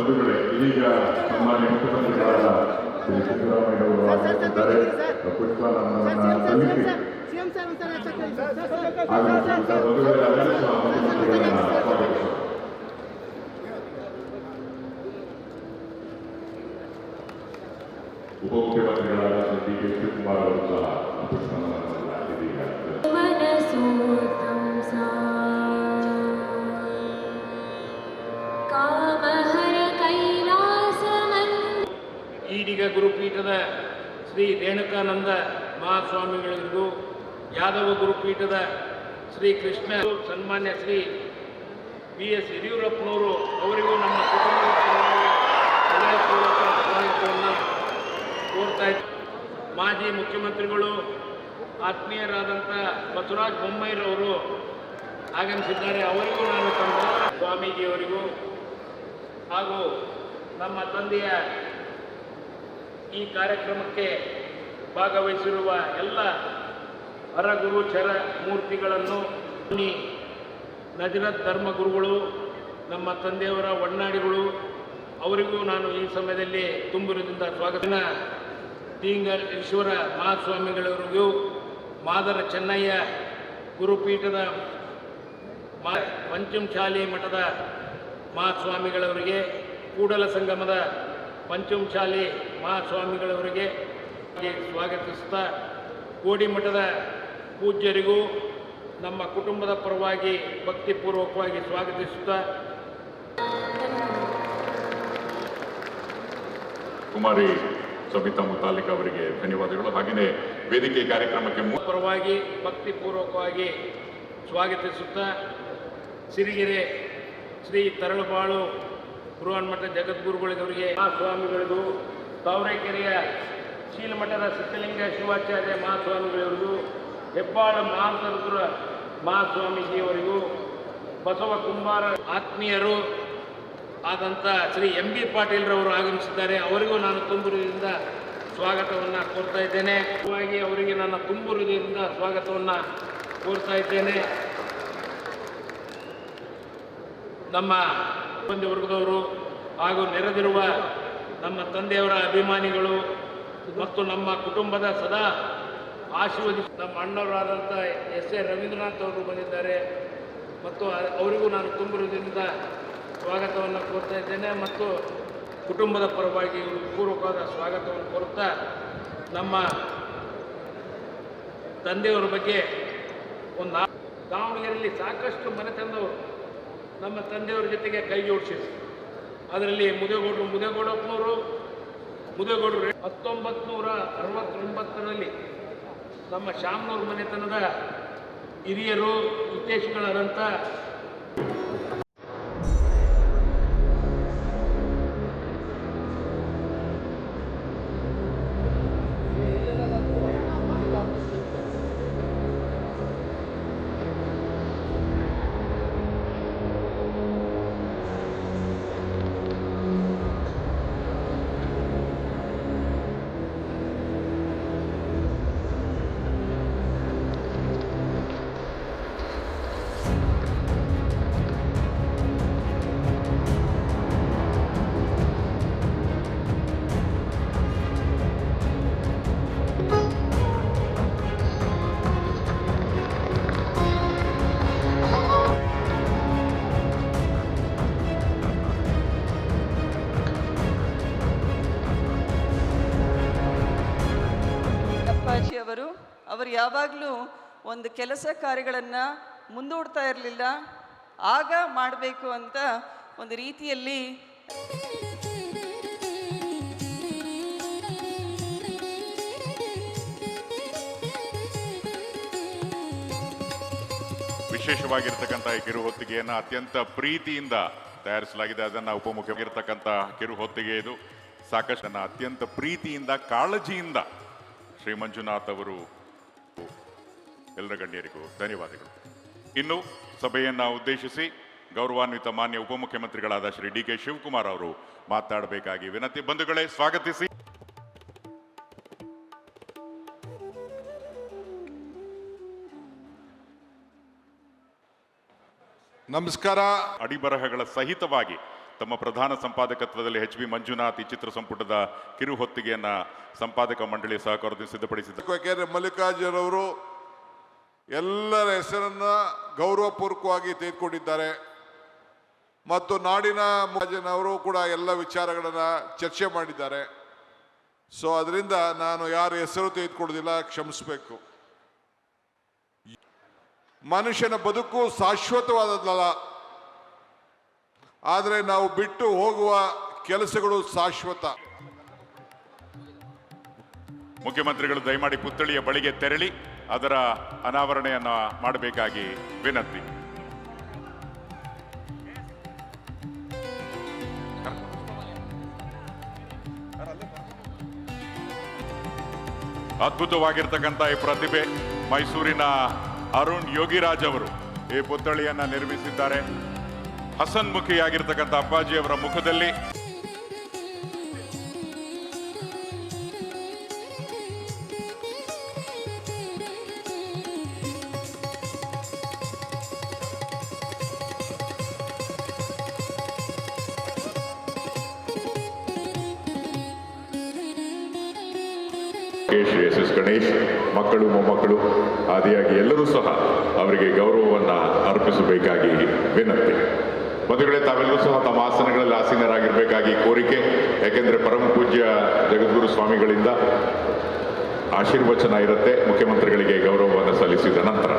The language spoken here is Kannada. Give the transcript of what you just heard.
ಬಂಧುಗಳೇ ಇದೀಗ ಸನ್ಮಾನ್ಯ ಮುಖ್ಯಮಂತ್ರಿಗಳಾದ ಶ್ರೀ ಸಿದ್ದರಾಮಯ್ಯ ಅವರು ಆಗಮಿಸಿದ್ದಾರೆ ಪುಷ್ಪ ನಮ್ಮನ್ನ ಸಲ್ಲಿಸಿ ಸಿಎಂ ಸರ್ ಒಂದ್ಸಲ ಚಕ್ರ sir, sir, sir, sir, sir, ಆಗಮಿಸಿದಂತ ಬಂಧುಗಳೆಲ್ಲರೂ ಸಹ ಮುಖ್ಯಮಂತ್ರಿಗಳನ್ನ ಸ್ವಾಗತಿಸುತ್ತಾರೆ ಉಪಮುಖ್ಯಮಂತ್ರಿಗಳಾದ ಶ್ರೀ ಡಿ ಕೆ ಶಿವಕುಮಾರ್ ಅವರು ಸಹ ಪುಷ್ಪ ನಮನವನ್ನ ಗುರುಪೀಠದ ಶ್ರೀ ರೇಣುಕಾನಂದ ಮಹಾಸ್ವಾಮಿಗಳಿಗೂ ಯಾದವ ಗುರುಪೀಠದ ಶ್ರೀ ಕೃಷ್ಣ ಸನ್ಮಾನ್ಯ ಶ್ರೀ ಬಿ ಎಸ್ ಯಡಿಯೂರಪ್ಪನವರು, ಅವರಿಗೂ ನಮ್ಮ ಕುಟುಂಬದ ಸ್ವಾಗತವನ್ನು ಕೋರ್ತಾ ಮಾಜಿ ಮುಖ್ಯಮಂತ್ರಿಗಳು ಆತ್ಮೀಯರಾದಂಥ ಬಸವರಾಜ ಬೊಮ್ಮಾಯಿರವರು ಆಗಮಿಸಿದ್ದಾರೆ. ಅವರಿಗೂ ನಾನು ತಮ್ಮ ಸ್ವಾಮೀಜಿಯವರಿಗೂ ಹಾಗೂ ನಮ್ಮ ತಂದೆಯ ಈ ಕಾರ್ಯಕ್ರಮಕ್ಕೆ ಭಾಗವಹಿಸಿರುವ ಎಲ್ಲ ಹರಗುರು ಚರ ಮೂರ್ತಿಗಳನ್ನು ನಜರತ್ ಧರ್ಮಗುರುಗಳು ನಮ್ಮ ತಂದೆಯವರ ಒಡನಾಡಿಗಳು ಅವರಿಗೂ ನಾನು ಈ ಸಮಯದಲ್ಲಿ ತುಂಬುರದಿಂದ ಸ್ವಾಗತ. ತೀಂಗ ಈಶ್ವರ ಮಹಾಸ್ವಾಮಿಗಳವರಿಗೂ ಮಾದರ ಚೆನ್ನಯ್ಯ ಗುರುಪೀಠದ ಪಂಚಮಶಾಲಿ ಮಠದ ಮಹಾಸ್ವಾಮಿಗಳವರಿಗೆ ಕೂಡಲ ಸಂಗಮದ ಪಂಚಮಶಾಲಿ ಮಹಾಸ್ವಾಮಿಗಳವರಿಗೆ ಸ್ವಾಗತಿಸುತ್ತಾ ಕೋಡಿಮಠದ ಪೂಜ್ಯರಿಗೂ ನಮ್ಮ ಕುಟುಂಬದ ಪರವಾಗಿ ಭಕ್ತಿಪೂರ್ವಕವಾಗಿ ಸ್ವಾಗತಿಸುತ್ತಾ ಕುಮಾರಿ ಸಬಿತಾ ಮುತಾಲಿಕ್ ಅವರಿಗೆ ಧನ್ಯವಾದಗಳು. ಹಾಗೆಯೇ ವೇದಿಕೆ ಕಾರ್ಯಕ್ರಮಕ್ಕೆ ಪರವಾಗಿ ಭಕ್ತಿಪೂರ್ವಕವಾಗಿ ಸ್ವಾಗತಿಸುತ್ತಾ ಸಿರಿಗೆರೆ ಶ್ರೀ ತರಳುಬಾಳು ಬೃಹನ್ಮಠ ಜಗದ್ಗುರುಗಳಿಗವರಿಗೆ ಆ ಸ್ವಾಮಿಗಳಿಗೂ, ತಾವರೆಕೆರೆಯ ಶೀಲಮಠದ ಸಿದ್ಧಲಿಂಗ ಶಿವಾಚಾರ್ಯ ಮಹಾಸ್ವಾಮಿಗಳಿಗೂ ಹೆಬ್ಬಾಳ ಮಹಾಂತರುದ್ರ ಮಹಾಸ್ವಾಮೀಜಿಯವರಿಗೂ ಬಸವ ಕುಂಬಾರ ಆತ್ಮೀಯರು ಆದಂಥ ಶ್ರೀ ಎಂ ಬಿ ಪಾಟೀಲ್ರವರು ಆಗಮಿಸಿದ್ದಾರೆ. ಅವರಿಗೂ ನಾನು ತುಂಬು ಹೃದಯದಿಂದ ಸ್ವಾಗತವನ್ನು ಕೋರ್ತಾ ಇದ್ದೇನೆ. ಹಾಗಾಗಿ ಅವರಿಗೆ ನನ್ನ ತುಂಬು ಹೃದಯದಿಂದ ಸ್ವಾಗತವನ್ನು ಕೋರ್ತಾ ಇದ್ದೇನೆ. ನಮ್ಮ ಬಂಧು ವರ್ಗದವರು ಹಾಗೂ ನೆರೆದಿರುವ ನಮ್ಮ ತಂದೆಯವರ ಅಭಿಮಾನಿಗಳು ಮತ್ತು ನಮ್ಮ ಕುಟುಂಬದ ಸದಾ ಆಶೀರ್ವದಿಸಿ ನಮ್ಮ ಅಣ್ಣವರಾದಂಥ ಎಸ್ ಎ ರವೀಂದ್ರನಾಥ್ ಅವರು ಬಂದಿದ್ದಾರೆ. ಮತ್ತು ಅವರಿಗೂ ನಾನು ತುಂಬಿರುವುದರಿಂದ ಸ್ವಾಗತವನ್ನು ಕೋರ್ತಾ ಇದ್ದೇನೆ ಮತ್ತು ಕುಟುಂಬದ ಪರವಾಗಿ ಪೂರ್ವಕವಾದ ಸ್ವಾಗತವನ್ನು ಕೋರುತ್ತಾ ನಮ್ಮ ತಂದೆಯವರ ಬಗ್ಗೆ ಒಂದು ದಾವಣಗೆರೆಯಲ್ಲಿ ಸಾಕಷ್ಟು ಮನೆತನದವರು ನಮ್ಮ ತಂದೆಯವ್ರ ಜೊತೆಗೆ ಕೈ ಜೋಡಿಸಿದ್ರು. ಅದರಲ್ಲಿ ಮುದೇಗೌಡರು ಮುದೇಗೌಡಪ್ಪನವರು, ಮುದೇಗೌಡರು ಹತ್ತೊಂಬತ್ತು ನೂರ ಅರವತ್ತೊಂಬತ್ತರಲ್ಲಿ ನಮ್ಮ ಶಾಮನೂರು ಮನೆತನದ ಹಿರಿಯರು, ಹಿತೇಶಿಗಳಾದಂಥ ಅಪ್ಪಾಜಿ ಅವರು ಅವರು ಯಾವಾಗಲೂ ಒಂದು ಕೆಲಸ ಕಾರ್ಯಗಳನ್ನು ಮುಂದೂಡ್ತಾ ಇರಲಿಲ್ಲ, ಆಗ ಮಾಡಬೇಕು ಅಂತ ಒಂದು ರೀತಿಯಲ್ಲಿ ವಿಶೇಷವಾಗಿರ್ತಕ್ಕಂಥ ಈ ಕಿರು ಹೊತ್ತಿಗೆಯನ್ನು ಅತ್ಯಂತ ಪ್ರೀತಿಯಿಂದ ತಯಾರಿಸಲಾಗಿದೆ. ಅದನ್ನು ಉಪಮುಖ್ಯವಾಗಿರ್ತಕ್ಕಂಥ ಕಿರು ಹೊತ್ತಿಗೆ ಇದು. ಸಾಕಷ್ಟು ಅತ್ಯಂತ ಪ್ರೀತಿಯಿಂದ, ಕಾಳಜಿಯಿಂದ ಶ್ರೀ ಮಂಜುನಾಥ್ ಅವರು ಎಲ್ಲರ ಗಣ್ಯರಿಗೂ ಧನ್ಯವಾದಗಳು. ಇನ್ನು ಸಭೆಯನ್ನ ಉದ್ದೇಶಿಸಿ ಗೌರವಾನ್ವಿತ ಮಾನ್ಯ ಉಪಮುಖ್ಯಮಂತ್ರಿಗಳಾದ ಶ್ರೀ ಡಿ ಕೆ ಶಿವಕುಮಾರ್ ಅವರು ಮಾತನಾಡಬೇಕಾಗಿ ವಿನಂತಿ. ಬಂಧುಗಳೇ ಸ್ವಾಗತಿಸಿ. ನಮಸ್ಕಾರ. ಅಡಿಬರಹಗಳ ಸಹಿತವಾಗಿ ತಮ್ಮ ಪ್ರಧಾನ ಸಂಪಾದಕತ್ವದಲ್ಲಿ ಎಚ್ ಬಿ ಮಂಜುನಾಥ್ ಈ ಚಿತ್ರ ಸಂಪುಟದ ಕಿರು ಹೊತ್ತಿಗೆಯನ್ನ ಸಂಪಾದಕ ಮಂಡಳಿ ಸಹಕಾರದಿಂದ ಸಿದ್ಧಪಡಿಸಿದ್ದಾರೆ. ಯಾಕೆಂದರೆ ಮಲ್ಲಿಕಾರ್ಜುನವರು ಎಲ್ಲರ ಹೆಸರನ್ನು ಗೌರವಪೂರ್ವಕವಾಗಿ ತೆಗೆದುಕೊಂಡಿದ್ದಾರೆ. ಮತ್ತು ನಾಡಿನ ಅವರು ಕೂಡ ಎಲ್ಲ ವಿಚಾರಗಳನ್ನ ಚರ್ಚೆ ಮಾಡಿದ್ದಾರೆ. ಸೊ ಅದರಿಂದ ನಾನು ಯಾರ ಹೆಸರು ತೆಗೆದುಕೊಳ್ಳೋದಿಲ್ಲ, ಕ್ಷಮಿಸಬೇಕು. ಮನುಷ್ಯನ ಬದುಕು ಶಾಶ್ವತವಾದದ್ದಲ್ಲ. ಆದರೆ ನಾವು ಬಿಟ್ಟು ಹೋಗುವ ಕೆಲಸಗಳು ಶಾಶ್ವತ. ಮುಖ್ಯಮಂತ್ರಿಗಳು ದಯಮಾಡಿ ಪುತ್ಥಳಿಯ ಬಳಿಗೆ ತೆರಳಿ ಅದರ ಅನಾವರಣೆಯನ್ನು ಮಾಡಬೇಕಾಗಿ ವಿನಂತಿ. ಅದ್ಭುತವಾಗಿರ್ತಕ್ಕಂಥ ಈ ಪ್ರತಿಭೆ ಮೈಸೂರಿನ ಅರುಣ್ ಯೋಗಿರಾಜ್ ಅವರು ಈ ಪುತ್ಥಳಿಯನ್ನು ನಿರ್ಮಿಸಿದ್ದಾರೆ. ಹಸನ್ಮುಖಿಯಾಗಿರ್ತಕ್ಕಂಥ ಅಪ್ಪಾಜಿಯವರ ಮುಖದಲ್ಲಿ ಶ್ರೀ ಎಸ್ ಎಸ್ ಗಣೇಶ್, ಮಕ್ಕಳು, ಮೊಮ್ಮಕ್ಕಳು, ಆದಿಯಾಗಿ ಎಲ್ಲರೂ ಸಹ ಅವರಿಗೆ ಗೌರವವನ್ನು ಅರ್ಪಿಸಬೇಕಾಗಿ ವಿನಂತಿ. ಬಂಧುಗಳೇ ತಾವೆಲ್ಲರೂ ಸಹ ತಮ್ಮ ಆಸನಗಳಲ್ಲಿ ಆಸೀನರಾಗಿರಬೇಕಾಗಿ ಕೋರಿಕೆ. ಯಾಕೆಂದರೆ ಪರಮ ಪೂಜ್ಯ ಜಗದ್ಗುರು ಸ್ವಾಮಿಗಳಿಂದ ಆಶೀರ್ವಚನ ಇರುತ್ತೆ. ಮುಖ್ಯಮಂತ್ರಿಗಳಿಗೆ ಗೌರವವನ್ನು ಸಲ್ಲಿಸಿದ ನಂತರ.